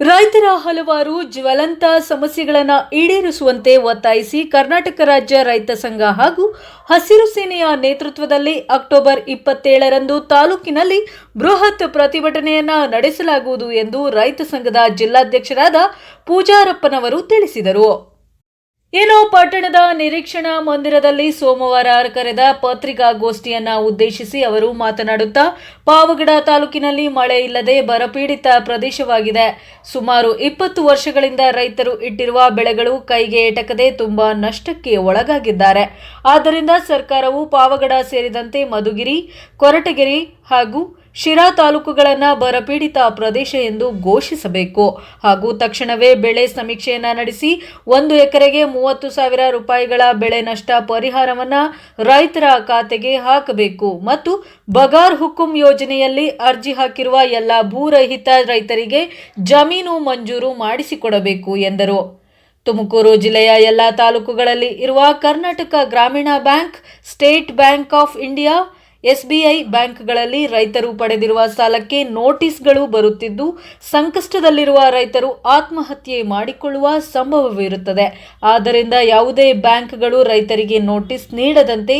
ರೈತರ ಹಲವಾರು ಜ್ವಲಂತ ಸಮಸ್ಯೆಗಳನ್ನು ಈಡೇರಿಸುವಂತೆ ಒತ್ತಾಯಿಸಿ ಕರ್ನಾಟಕ ರಾಜ್ಯ ರೈತ ಸಂಘ ಹಾಗೂ ಹಸಿರು ಸೇನೆಯ ನೇತೃತ್ವದಲ್ಲಿ ಅಕ್ಟೋಬರ್ ಇಪ್ಪತ್ತೇಳರಂದು ತಾಲೂಕಿನಲ್ಲಿ ಬೃಹತ್ ಪ್ರತಿಭಟನೆಯನ್ನು ನಡೆಸಲಾಗುವುದು ಎಂದು ರೈತ ಸಂಘದ ಜಿಲ್ಲಾಧ್ಯಕ್ಷರಾದ ಪೂಜಾರಪ್ಪನವರು ತಿಳಿಸಿದರು. ಏನೋ ಪಟ್ಟಣದ ನಿರೀಕ್ಷಣಾ ಮಂದಿರದಲ್ಲಿ ಸೋಮವಾರ ಕರೆದ ಪತ್ರಿಕಾಗೋಷ್ಠಿಯನ್ನ ಉದ್ದೇಶಿಸಿ ಅವರು ಮಾತನಾಡುತ್ತಾ, ಪಾವಗಡ ತಾಲೂಕಿನಲ್ಲಿ ಮಳೆ ಇಲ್ಲದೆ ಬರಪೀಡಿತ ಪ್ರದೇಶವಾಗಿದೆ. ಸುಮಾರು ಇಪ್ಪತ್ತು ವರ್ಷಗಳಿಂದ ರೈತರು ಇಟ್ಟಿರುವ ಬೆಳೆಗಳು ಕೈಗೆ ಎಟಕದೆ ತುಂಬಾ ನಷ್ಟಕ್ಕೆ ಒಳಗಾಗಿದ್ದಾರೆ. ಆದ್ದರಿಂದ ಸರ್ಕಾರವು ಪಾವಗಡ ಸೇರಿದಂತೆ ಮಧುಗಿರಿ, ಕೊರಟಗೆರೆ ಹಾಗೂ ಶಿರಾ ತಾಲೂಕುಗಳನ್ನು ಬರಪೀಡಿತ ಪ್ರದೇಶ ಎಂದು ಘೋಷಿಸಬೇಕು. ಹಾಗೂ ತಕ್ಷಣವೇ ಬೆಳೆ ಸಮೀಕ್ಷೆಯನ್ನು ನಡೆಸಿ ಒಂದು ಎಕರೆಗೆ ಮೂವತ್ತು ಸಾವಿರ ರೂಪಾಯಿಗಳ ಬೆಳೆ ನಷ್ಟ ಪರಿಹಾರವನ್ನು ರೈತರ ಖಾತೆಗೆ ಹಾಕಬೇಕು. ಮತ್ತು ಬಗಾರ್ ಹುಕುಂ ಯೋಜನೆಯಲ್ಲಿ ಅರ್ಜಿ ಹಾಕಿರುವ ಎಲ್ಲ ಭೂರಹಿತ ರೈತರಿಗೆ ಜಮೀನು ಮಂಜೂರು ಮಾಡಿಸಿಕೊಡಬೇಕು ಎಂದರು. ತುಮಕೂರು ಜಿಲ್ಲೆಯ ಎಲ್ಲ ತಾಲೂಕುಗಳಲ್ಲಿ ಇರುವ Karnataka Gramin bank, State Bank of India SBI ಬ್ಯಾಂಕ್ಗಳಲ್ಲಿ ರೈತರು ಪಡೆದಿರುವ ಸಾಲಕ್ಕೆ ನೋಟಿಸ್ಗಳು ಬರುತ್ತಿದ್ದು, ಸಂಕಷ್ಟದಲ್ಲಿರುವ ರೈತರು ಆತ್ಮಹತ್ಯೆ ಮಾಡಿಕೊಳ್ಳುವ ಸಂಭವವಿರುತ್ತದೆ. ಆದ್ದರಿಂದ ಯಾವುದೇ ಬ್ಯಾಂಕ್ಗಳು ರೈತರಿಗೆ ನೋಟಿಸ್ ನೀಡದಂತೆ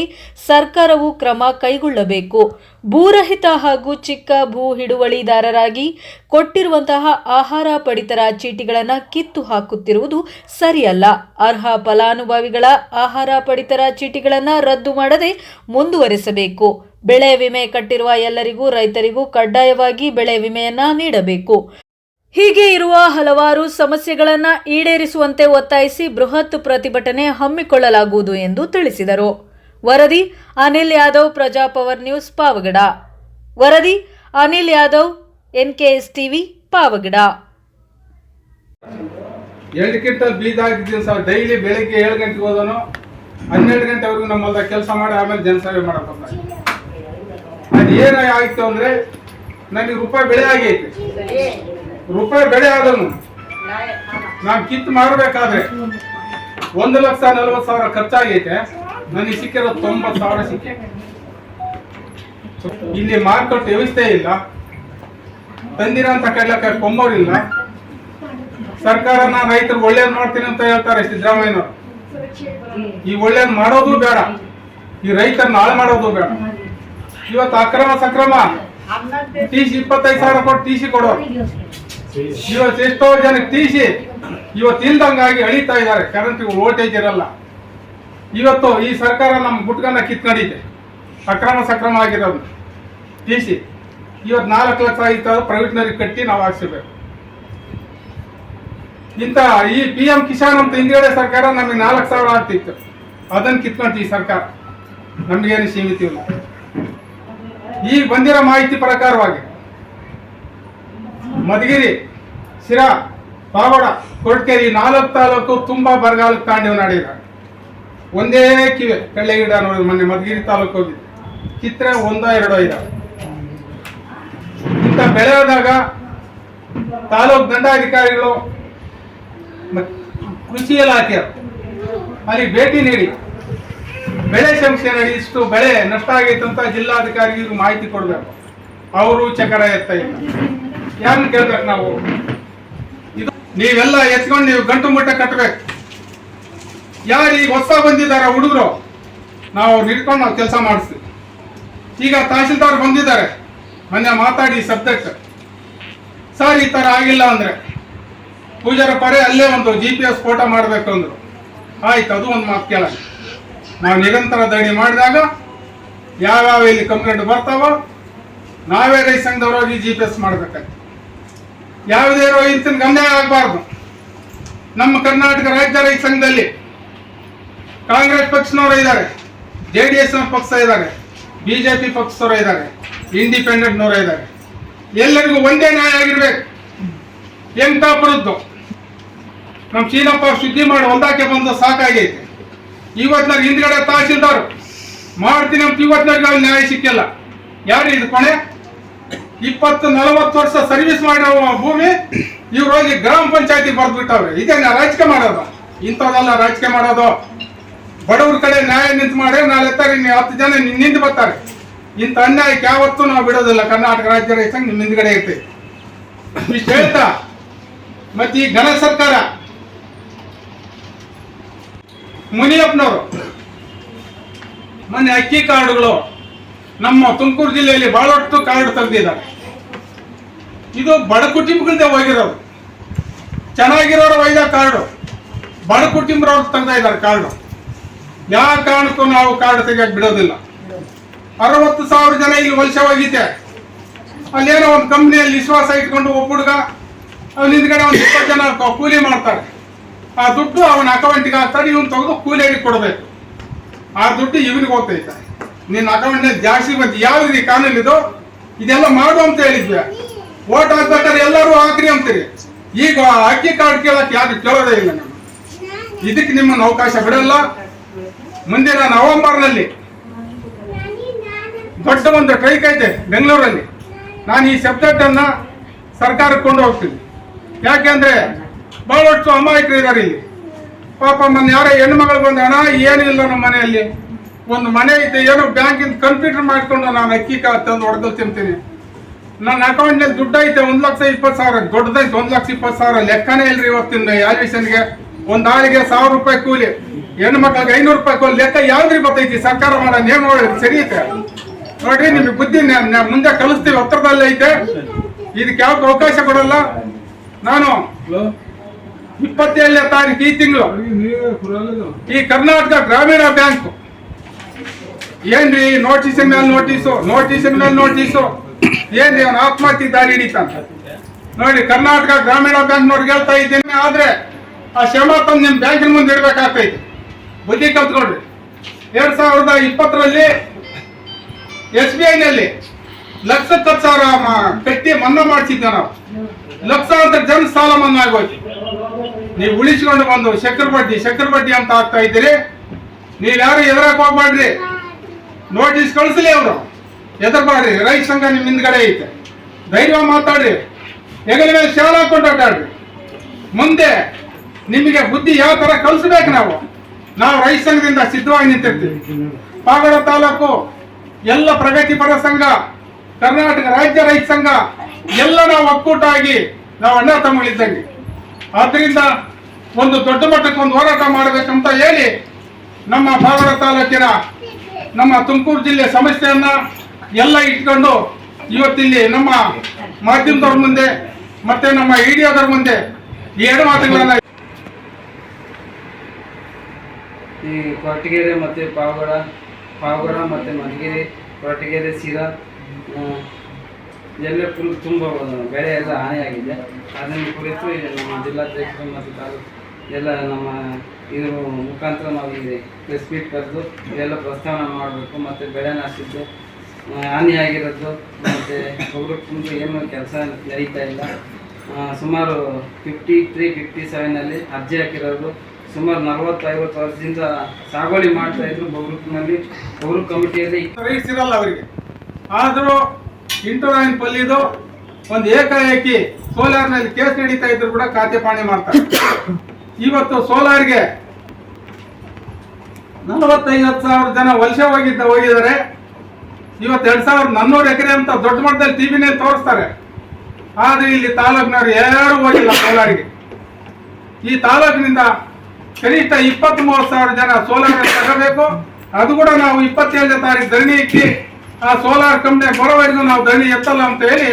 ಸರ್ಕಾರವು ಕ್ರಮ ಕೈಗೊಳ್ಳಬೇಕು. ಭೂರಹಿತ ಹಾಗೂ ಚಿಕ್ಕ ಭೂ ಹಿಡುವಳಿದಾರರಾಗಿ ಕೊಟ್ಟಿರುವಂತಹ ಆಹಾರ ಪಡಿತರ ಚೀಟಿಗಳನ್ನು ಕಿತ್ತು ಹಾಕುತ್ತಿರುವುದು ಸರಿಯಲ್ಲ. ಅರ್ಹ ಫಲಾನುಭವಿಗಳ ಆಹಾರ ಪಡಿತರ ಚೀಟಿಗಳನ್ನು ರದ್ದು ಮಾಡದೆ ಮುಂದುವರೆಸಬೇಕು. ಬೆಳೆ ವಿಮೆ ಕಟ್ಟಿರುವ ಎಲ್ಲರಿಗೂ ರೈತರಿಗೂ ಕಡ್ಡಾಯವಾಗಿ ಬೆಳೆ ವಿಮೆಯನ್ನ ನೀಡಬೇಕು. ಹೀಗೆ ಇರುವ ಹಲವಾರು ಸಮಸ್ಯೆಗಳನ್ನು ಈಡೇರಿಸುವಂತೆ ಒತ್ತಾಯಿಸಿ ಬೃಹತ್ ಪ್ರತಿಭಟನೆ ಹಮ್ಮಿಕೊಳ್ಳಲಾಗುವುದು ಎಂದು ತಿಳಿಸಿದರು. ವರದಿ, ಅನಿಲ್ ಯಾದವ್ ಪ್ರಜಾಪವರ್ ನ್ಯೂಸ್, ಪಾವಗಡ. ವರದಿ, ಅನಿಲ್ ಯಾದವ್ ಎನ್ಕೆಎಸ್ ಟಿವಿ ಪಾವಗಡ. ಎರಡು ಕಿಂಟಲ್ ಬೀಜ ಹಾಕಿದ್ದೀನಿ ಸರ್? ಡೈಲಿ ಬೆಳಿಗ್ಗೆ ಏಳು ಗಂಟೆಗೆ ಹೋದನು ಹನ್ನೆರಡು ಗಂಟೆವರೆಗೂ ನಮ್ಮಲ್ದ ಕೆಲಸ ಮಾಡಿ ಆಮೇಲೆ ಜನಸೇವೆ ಮಾಡಕ್ ಅದು ಏನ ಆಯಿತು ಅಂದ್ರೆ ನನಗೆ ರೂಪಾಯಿ ಬೆಳೆ ಆಗೈತೆ. ರೂಪಾಯಿ ಬೆಳೆ ಆದನು ನಾನು ಕಿತ್ತು ಮಾಡಬೇಕಾದ್ರೆ ಒಂದು ಲಕ್ಷ ನಲ್ವತ್ತು ಸಾವಿರ ಖರ್ಚಾಗೈತೆ. ನನಗೆ ಸಿಕ್ಕಿರೋ ತೊಂಬತ್ತು ಸಾವಿರ ಸಿಕ್ಕಿ. ಇಲ್ಲಿ ಮಾರುಕಟ್ಟೆ ವ್ಯವಸ್ಥೆ ಇಲ್ಲ. ತಂದಿರೋಂಥ ಕಡ್ಲಕ್ಕೆ ಕೊಂಬೋರಿಲ್ಲ. ಸರ್ಕಾರನ ರೈತರು ಒಳ್ಳೇದ್ ಮಾಡ್ತೀನಿ ಅಂತ ಹೇಳ್ತಾರೆ ಸಿದ್ದರಾಮಯ್ಯನವರು. ಈ ಒಳ್ಳೇದ್ ಮಾಡೋದು ಬೇಡ. ಈ ರೈತರನ್ನ ಹಾಳು ಮಾಡೋದು ಬೇಡ. ಇವತ್ತು ಅಕ್ರಮ ಸಕ್ರಮ. ಟಿ ಸಿ ಇಪ್ಪತ್ತೈದು ಸಾವಿರ ಕೊಟ್ಟು ಟಿ ಸಿ ಕೊಡೋರು. ಇವತ್ತು ಎಷ್ಟೋ ಜನಕ್ಕೆ ಟಿ ಸಿ. ಇವತ್ತು ಇಲ್ದಂಗಾಗಿ ಅಳಿತಾ ಇದ್ದಾರೆ. ಕರೆಂಟ್ ವೋಲ್ಟೇಜ್ ಇರಲ್ಲ. ಇವತ್ತು ಈ ಸರ್ಕಾರ ನಮ್ಮ ಗುಟ್ಕನ್ನ ಕಿತ್ಕೊಂಡಿದೆ. ಅಕ್ರಮ ಸಕ್ರಮ ಆಗಿರೋದು. ಟಿ ಸಿ, ಇವತ್ತು ನಾಲ್ಕು ಲಕ್ಷ ಆಗಿತ್ತು ಪ್ರೈವೇಟ್ನವ್ರಿಗೆ ಕಟ್ಟಿ ನಾವು ಹಾಕ್ಸಿಬೇಕು ಇಂಥ ಈ ಪಿ ಎಂ ಕಿಸಾನ್ ಅಂತ ಹಿಂದ್ಗಡೆ ಸರ್ಕಾರ ನಮಗೆ ನಾಲ್ಕು ಸಾವಿರ ಆಗ್ತಿತ್ತು. ಅದನ್ನ ಕಿತ್ಕೊಂತೀವಿ ಈ ಸರ್ಕಾರ. ನಮಗೇನು ಸೀಮಿತ ಇಲ್ಲ. ಈ ಬಂದಿರೋ ಮಾಹಿತಿ ಪ್ರಕಾರವಾಗಿ, ಮಧುಗಿರಿ, ಶಿರಾ ಪಾವಡ ಕೊರಟಗೆರೆ ನಾಲ್ಕು ತಾಲೂಕು ತುಂಬಾ ಬರಗಾಲಕ್ಕೆ ತಾಂಡವ ನಡೆಯಿದ್ದಾರೆ ಒಂದೇ ಕಿವೆ ಕಳ್ಳೆ ಗಿಡ ನೋಡಿ ಮೊನ್ನೆ ಮಧುಗಿರಿ ತಾಲೂಕು ಹೋಗಿದ್ದೆ ಚಿತ್ರ ಒಂದೋ ಎರಡೋ ಇದ. ಇಂಥ ಬೆಳೆ ಆದಾಗ ತಾಲೂಕು ದಂಡಾಧಿಕಾರಿಗಳು ಕೃಷಿ ಇಲಾಖೆ ಅಲ್ಲಿ ಭೇಟಿ ನೀಡಿ, ಬೆಳೆ ಸಮೀಕ್ಷೆ ನಡಿ ಇಷ್ಟು ಬೆಳೆ ನಷ್ಟ ಆಗೈತೆ ಅಂತ ಮಾಹಿತಿ ಕೊಡಬೇಕು. ಅವರು ಚಕರ ಎತ್ತ ಇಲ್ಲ. ಕೇಳ್ಬೇಕು ನಾವು? ಇದು ನೀವೆಲ್ಲ ಎತ್ಕೊಂಡು ನೀವು ಗಂಟು ಮುಟ್ಟ ಕಟ್ಟಬೇಕು ಯಾರು ಈಗ ಹೊಸ ಬಂದಿದ್ದಾರೆ ಹುಡುಗರು? ನಾವು ಅವ್ರನ್ನ ಹಿಡ್ಕೊಂಡು ನಾವು ಕೆಲಸ ಮಾಡಿಸ್ತೀವಿ ಈಗ ತಹಶೀಲ್ದಾರ್ ಬಂದಿದ್ದಾರೆ. ಮೊನ್ನೆ ಮಾತಾಡಿ ಸಬ್ಜೆಕ್ಟ್ ಸರ್, ಈ ತರ ಆಗಿಲ್ಲ ಅಂದ್ರೆ ಪೂಜಾರ ಪರೇ ಅಲ್ಲೇ ಒಂದು ಜಿ ಪಿ ಎಸ್ ಫೋಟೋ ಮಾಡಬೇಕು ಅಂದ್ರು. ಆಯ್ತು, ಅದು ಒಂದು ಮಾತು ಕೇಳ ನಾವು ನಿರಂತರ ದಣಿ ಮಾಡಿದಾಗ ಯಾವ್ಯಾವ ಇಲ್ಲಿ ಕಂಪ್ಲೇಂಟ್ ಬರ್ತಾವೋ ನಾವೇ ರೈತ ಸಂಘದವರಾಗಿ ಜಿ ಪಿ ಎಸ್ ಮಾಡ್ಬೇಕಾಯ್ತು. ಯಾವುದೇ ರೋಹಿತನ ಗಮನ ಆಗಬಾರ್ದು. ನಮ್ಮ ಕರ್ನಾಟಕ ರಾಜ್ಯ ರೈತ ಸಂಘದಲ್ಲಿ ಕಾಂಗ್ರೆಸ್ ಪಕ್ಷನವರು ಇದ್ದಾರೆ. ಜೆ ಡಿ ಎಸ್ ಪಕ್ಷ ಇದ್ದಾರೆ. ಬಿಜೆಪಿ ಪಕ್ಷದವರು ಇದ್ದಾರೆ. ಇಂಡಿಪೆಂಡೆಂಟ್ನವರು ಇದ್ದಾರೆ. ಎಲ್ಲರಿಗೂ ಒಂದೇ ನ್ಯಾಯ ಆಗಿರ್ಬೇಕು. ಎಂಟಾಪುರದ್ದು ನಮ್ಮ ಚೀನಪ್ಪ ಶುದ್ಧಿ ಮಾಡಿ ಹೊಲ್ದಾಕೆ ಬಂದು ಸಾಕಾಗೈತೆ. ಇವತ್ತಿನಾಗ ಹಿಂದ್ಗಡೆ ತಹಸೀಲ್ದಾರ್ ಮಾಡ್ತೀನಿ ಅಂತ ಇವತ್ತಿನಾಗ ನ್ಯಾಯ ಸಿಕ್ಕಿಲ್ಲ. ಯಾರು ಇದು ಕೊನೆ? ಇಪ್ಪತ್ತು ನಲವತ್ತು ವರ್ಷ ಸರ್ವಿಸ್ ಮಾಡಿರೋ ಭೂಮಿ ಇವ್ರು ಹೋಗಿ ಗ್ರಾಮ ಪಂಚಾಯತಿ ಬರ್ದ್ಬಿಟ್ಟವ್ರೆ. ಇದೇನ ರಾಜಕೀಯ ಮಾಡೋದು? ಇಂಥದ್ದೆಲ್ಲ ರಾಜಕೀಯ ಮಾಡೋದು? ಬಡವ್ರ ಕಡೆ ನ್ಯಾಯ ನಿಂತು ಮಾಡಿ ನಾಳೆ ತರ ಇನ್ನು ಹತ್ತು ಜನ ನಿಂತು ಬರ್ತಾರೆ. ಇಂಥ ಅನ್ಯಾಯಕ್ಕೆ ಯಾವತ್ತೂ ನಾವು ಬಿಡೋದಿಲ್ಲ. ಕರ್ನಾಟಕ ರಾಜ್ಯ ರೈತ ನಿಮ್ಮ ಹಿಂದ್ಗಡೆ ಐತೆ. ಇಷ್ಟು ಹೇಳ್ತಾ? ಮತ್ತೆ ಈ ಘನ ಸರ್ಕಾರ, ಮುನಿಯಪ್ಪನವರು, ಮೊನ್ನೆ ಅಕ್ಕಿ ಕಾರ್ಡ್ಗಳು ನಮ್ಮ ತುಮಕೂರು ಜಿಲ್ಲೆಯಲ್ಲಿ ಬಹಳಷ್ಟು ಕಾರ್ಡ್ ತೆಗೆದಿದ್ದಾರೆ ಇದು ಬಡ ಕುಟುಂಬಗಳದ್ದೇ ಹೋಗಿರೋದು. ಚೆನ್ನಾಗಿರೋರು ಒಯ್ದ ಕಾರ್ಡು ಬಡ ಕುಟುಂಬರವ್ರು ತಂದ ಇದ್ದಾರೆ ಕಾರ್ಡು ಯಾವ ಕಾರಣಕ್ಕೂ ನಾವು ಕಾರ್ಡ್ ತೆಗಿಯಕ್ ಬಿಡೋದಿಲ್ಲ. ಅರವತ್ತು ಸಾವಿರ ಜನ ಇಲ್ಲಿ ವಲಸವಾಗಿದೆ ಅಲ್ಲೇನೋ ಒಂದು ಕಂಪ್ನಿಯಲ್ಲಿ ವಿಶ್ವಾಸ ಇಟ್ಕೊಂಡು ಒಬ್ಬ ಹುಡುಗ ಅವ್ನ ಹಿಂದ್ಗಡೆ ಒಂದು ಇಪ್ಪತ್ತು ಜನ ಕೂಲಿ ಮಾಡ್ತಾರೆ ಆ ದುಡ್ಡು ಅವನ ಅಕೌಂಟಿಗೆ ಹಾಕ್ತಾರೆ ಇವನು ತೆಗೆದು ಕೂಲಿಯಾಗಿ ಕೊಡಬೇಕು. ಆ ದುಡ್ಡು ಇವನಿಗೆ ಹೋಗ್ತೈತೆ. ನಿನ್ನ ಅಕೌಂಟ್ನಲ್ಲಿ ಜಾಸ್ತಿ ಬಂತು ಯಾವ ರೀತಿ ಕಾನೂನು ಇದು ಇದೆಲ್ಲ ಮಾಡು ಅಂತ ಹೇಳಿದ್ವಿ. ಓಟ್ ಹಾಕ್ಬೇಕಾದ್ರೆ ಎಲ್ಲರೂ ಹಾಕ್ರಿ ಅಂತೀರಿ. ಈಗ ಅಕ್ಕಿ ಕಾರ್ಡ್ ಕೇಳಕ್ಕೆ ಯಾರು ಕೇಳೋದೇ ಇಲ್ಲ. ನಮ್ಮ ಇದಕ್ಕೆ ನಿಮ್ಮನ್ನು ಅವಕಾಶ ಬಿಡಲ್ಲ. ಮುಂದಿನ ನವೆಂಬರ್ನಲ್ಲಿ ದೊಡ್ಡ ಒಂದು ಟ್ರೈಕ್ ಐತೆ ಬೆಂಗಳೂರಲ್ಲಿ. ನಾನು ಈ ಸಬ್ಜೆಕ್ಟನ್ನು ಸರ್ಕಾರಕ್ಕೆ ಕೊಂಡು ಹೋಗ್ತೀನಿ. ಯಾಕೆಂದ್ರೆ ಬಹಳಷ್ಟು ಅಮಾಯಕರು ಇದ್ದಾರೆ ಇಲ್ಲಿ. ಪಾಪ ಮೊನ್ನೆ ಯಾರೋ ಹೆಣ್ಮಗಳು ಬಂದ ಹಣ ಏನಿಲ್ಲ ನಮ್ಮ ಮನೆಯಲ್ಲಿ. ಒಂದು ಮನೆ ಐತೆ ಏನೋ ಬ್ಯಾಂಕಿಂದ ಕಂಪ್ಯೂಟರ್ ಮಾಡಿಕೊಂಡು ನಾನು ಅಕ್ಕಿ ತಂದು ಹೊಡೆದು ತಿಂತೀನಿ. ನನ್ನ ಅಕೌಂಟ್ನಲ್ಲಿ ದುಡ್ಡು ಐತೆ ಒಂದ್ ಲಕ್ಷ ಇಪ್ಪತ್ತು ಸಾವಿರ ದೊಡ್ಡದೈತೆ ಒಂದು ಲಕ್ಷ ಇಪ್ಪತ್ತು ಸಾವಿರ. ಲೆಕ್ಕನೇ ಇಲ್ರಿ ಇವತ್ತಿನ ಯಾಲ್ಯೂಷನ್ಗೆ ಒಂದು ಆಳಿಗೆ ಸಾವಿರ ರೂಪಾಯಿ ಕೂಲಿ. ಹೆಣ್ಣು ಮಕ್ಕಳಿಗೆ ಐನೂರು ರೂಪಾಯಿ ಲೆಕ್ಕ ಯಾವ್ದ್ರಿ ಬರ್ತೈತಿ? ಸರ್ಕಾರ ಮಾಡೋ ನಿಯಮಗಳು ಸರಿ ಐತೆ? ನೋಡ್ರಿ ನಿಮ್ಗೆ ಬುದ್ಧಿ ಮುಂದೆ ಕಲಿಸ್ತೀವಿ ಹತ್ರದಲ್ಲೇ ಐತೆ. ಇದಕ್ಕೆ ಯಾವ ಅವಕಾಶ ಕೊಡಲ್ಲ? ನಾನು ಇಪ್ಪತ್ತೇಳನೇ ತಾರೀಕು ಈ ತಿಂಗಳು. ಈ ಕರ್ನಾಟಕ ಗ್ರಾಮೀಣ ಬ್ಯಾಂಕ್. ಏನ್ರಿ ನೋಟಿಸ್ ಮೇಲೆ ನೋಟಿಸು ನೋಟಿಸ್ ಮೇಲೆ ನೋಟಿಸು? ಏನ್ರಿ ಅವನು ಆತ್ಮಹತ್ಯೆ ದಾರಿ ಹಿಡಿತಾನ. ನೋಡಿ ಕರ್ನಾಟಕ ಗ್ರಾಮೀಣ ಬ್ಯಾಂಕ್ ನೋಡಿ ಹೇಳ್ತಾ ಇದ್ದೀನಿ ಆದ್ರೆ ಆ ಶ್ರಮ ತಂದು ನಿಮ್ ಬ್ಯಾಂಕಿನ ಮುಂದೆ ಇಡ್ಬೇಕಾಗ್ತೈತಿ. ಬುದ್ಧಿ ಕಲ್ತ್ಕೊಂಡ್ರಿ ಎರಡ್ ಸಾವಿರದ ಇಪ್ಪತ್ತರಲ್ಲಿ ಎಸ್ ಬಿ ಐನಲ್ಲಿ ಲಕ್ಷಕ್ಕೆ ಹತ್ತು ಸಾವಿರ ಕಟ್ಟಿ ಮನ್ನಾ ಮಾಡಿಸಿದ್ದೆ ನಾವು. ಲಕ್ಷಾಂತರ ಜನ ಸಾಲ ಮನ್ನಾ ಆಗೋಯ್ತು. ನೀವು ಉಳಿಸ್ಕೊಂಡು ಬಂದು ಶಕ್ರ ಬಡ್ಡಿ ಶಕ್ರ ಬಡ್ಡಿ ಅಂತ ಆಗ್ತಾ ಇದ್ದೀರಿ. ನೀವು ಯಾರು ಎದುರಕ್ಕೆ ಹೋಗ್ಬೇಡ್ರಿ ನೋಟಿಸ್ ಕಳ್ಸಲಿ ಅವರು. ಎದರ್ಬಾಡ್ರಿ ರೈತ ಸಂಘ ನಿಮ್ ಹಿಂದ್ಗಡೆ ಐತೆ. ಧೈರ್ಯ ಮಾತಾಡ್ರಿ. ಹೆಗಲ ಮೇಲೆ ಶಾಲ ಮುಂದೆ ನಿಮಗೆ ಬುದ್ಧಿ ಯಾವ ತರ ಕಲಿಸ್ಬೇಕು ನಾವು? ನಾವು ರೈತ ಸಂಘದಿಂದ ಸಿದ್ಧವಾಗಿ ನಿಂತಿರ್ತೀವಿ. ಪಾಗಡ ತಾಲೂಕು, ಎಲ್ಲ ಪ್ರಗತಿಪರ ಸಂಘ, ಕರ್ನಾಟಕ ರಾಜ್ಯ ರೈತ ಸಂಘ, ಎಲ್ಲ ನಾವು ಒಕ್ಕೂಟಾಗಿ ನಾವು ಅಣ್ಣ ತಮ್ಮಗಳಿದ್ದಂಗೆ. ಆದ್ರಿಂದ ಒಂದು ದೊಡ್ಡ ಮಟ್ಟಕ್ಕೆ ಒಂದು ಹೋರಾಟ ಮಾಡಬೇಕಂತ ಹೇಳಿ ನಮ್ಮ ಪಾವಗಡ ತಾಲೂಕಿನ ನಮ್ಮ ತುಮಕೂರು ಜಿಲ್ಲೆ ಸಮಸ್ಯೆಯನ್ನ ಎಲ್ಲ ಇಟ್ಕೊಂಡು ಇವತ್ತಿಲ್ಲಿ ನಮ್ಮ ಮಾಧ್ಯಮದವ್ರ ಮುಂದೆ ಮತ್ತೆ ನಮ್ಮ ಇಡಿಯೋದವ್ರ ಮುಂದೆ ಎರಡು ಮಾತುಗಳನ್ನ ಈ ಕೊರಟಗೆರೆ ಮತ್ತು ಪಾವಗಡ ಪಾವಗಡ ಮತ್ತು ಮಧುಗಿರಿ, ಕೊರಟಗೆರೆ ಸೀರಾ ಎಲ್ಲ ಫುಲ್ ತುಂಬ ಬೆಳೆ ಎಲ್ಲ ಹಾನಿಯಾಗಿದೆ. ಅದನ್ನು ಕುರಿತು ನಮ್ಮ ಜಿಲ್ಲಾಧ್ಯಕ್ಷರು ಮತ್ತು ತಾಲೂಕು ಎಲ್ಲ ನಮ್ಮ ಇದ್ರ ಮುಖಾಂತರ ನಾವು ಈ ಪ್ರೆಸ್ ಮೀಟ್ ಕರೆದು ಇದೆಲ್ಲ ಪ್ರಸ್ತಾವನೆ ಮಾಡಬೇಕು ಮತ್ತು ಬೆಳೆ ನಾಶಿದ್ದು ಹಾನಿಯಾಗಿರೋದು ಮತ್ತು ಒಬ್ಬರು ತುಂಬ ಏನು ಕೆಲಸ ನಡೀತಾ ಇಲ್ಲ. ಸುಮಾರು ಫಿಫ್ಟಿ ತ್ರೀ ಫಿಫ್ಟಿ ಸೆವೆನಲ್ಲಿ ಅರ್ಜಿ ಹಾಕಿರೋರು ಸುಮಾರು ನಲವತ್ತು ಐವತ್ತು ವರ್ಷದಿಂದ ಸಾಗುವಳಿ ಮಾಡ್ತಾ ಇದ್ರು ಬೊಗ್ರುಕ್ನಲ್ಲಿ ಬೊಗ್ರು ಕಮಿಟಿಯಲ್ಲಿ ಸಿಗಲ್ಲ ಅವರಿಗೆ. ಆದರೂ ಇಂಟರ್ನೈನ್ ಪಲ್ಲಿದು ಒಂದು ಏಕಾಏಕಿ ಸೋಲಾರ್ನಲ್ಲಿ ಕೇಸ್ ನಡೀತಾ ಇದ್ರು ಕೂಡ ಖಾತೆ ಪಾಣಿ ಮಾಡ್ತಾರೆ. ಇವತ್ತು ಸೋಲಾರ್ಗೆ ನಲವತ್ತೈವತ್ತು ಸಾವಿರ ಜನ ವಲಸೆ ಹೋಗಿದ್ದ ಹೋಗಿದ್ದಾರೆ. ಇವತ್ತು ಎರಡು ಸಾವಿರದ ನಾನ್ನೂರು ಎಕರೆ ಅಂತ ದೊಡ್ಡ ಮಟ್ಟದಲ್ಲಿ ಟಿವಿನೇ ತೋರಿಸ್ತಾರೆ. ಆದ್ರೆ ಇಲ್ಲಿ ತಾಲೂಕಿನವ್ರು ಯಾರು ಹೋಗಿಲ್ಲ ಸೋಲಾರಿಗೆ. ಈ ತಾಲೂಕಿನಿಂದ ಕನಿಷ್ಠ ಇಪ್ಪತ್ತ್ ಮೂವತ್ತು ಸಾವಿರ ಜನ ಸೋಲಾರ್ ತಗೋಬೇಕು. ಅದು ಕೂಡ ನಾವು ಇಪ್ಪತ್ತೇಳನೇ ತಾರೀಕು ಧರಣಿ ಇಕ್ಕಿ ಆ ಸೋಲಾರ್ ಕಂಪ್ನಿ ಬರೋವರೆಗೂ ನಾವು ಧರಣಿ ಎತ್ತಲ್ಲ ಅಂತ ಹೇಳಿ